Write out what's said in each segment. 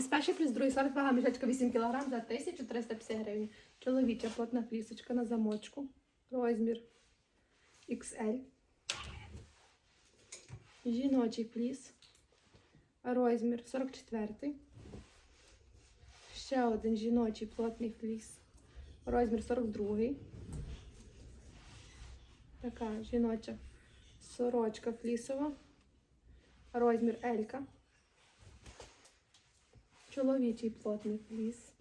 З перший плюс другий сорт вага мішечка 8 кг за 1350 гривень. Чоловіча плотна флісочка на замочку. Розмір XL. Жіночий фліс. Розмір 44. Ще один жіночий плотний фліс. Розмір 42. Така жіноча сорочка флісова. Розмір Елька. Чоловічий плотний фліс.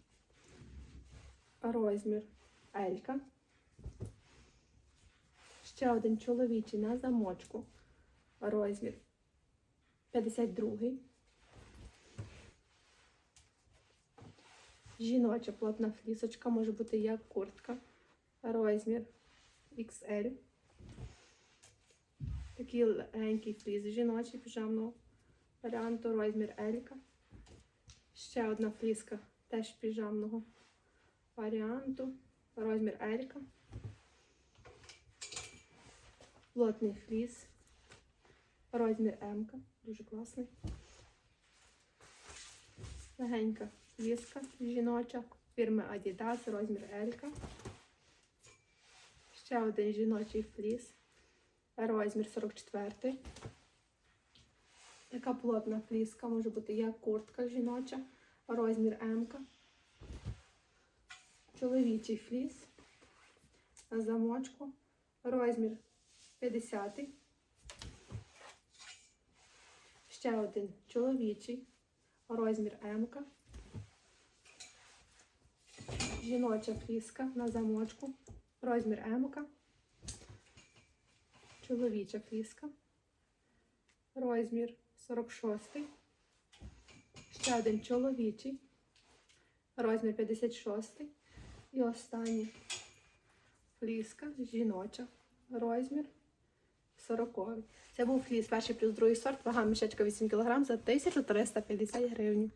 Розмір Елька. Ще один чоловічий на замочку. Розмір 52. Жіноча плотна флісочка може бути як куртка. Розмір XL. Такий легенький фліс жіночий піжамного варіанту, розмір Елька. Ще одна фліска теж піжамного варіанту, розмір Елька. Плотний фліс, розмір М, дуже класний. Легенька фліска жіноча фірми Adidas, розмір Елька. Ще один жіночий фліс, розмір 44. Така плотна фліска може бути як куртка жіноча, розмір М. Чоловічий фліс на замочку, розмір 50. Ще один чоловічий, розмір М. Жіноча фліска на замочку, розмір М. Чоловіча фліска. Розмір 46. Ще один чоловічий. Розмір 56. І останній фліска жіноча. Розмір 40. Це був фліс перший плюс другий сорт. Вага мішечка 8 кг за 1350 гривень.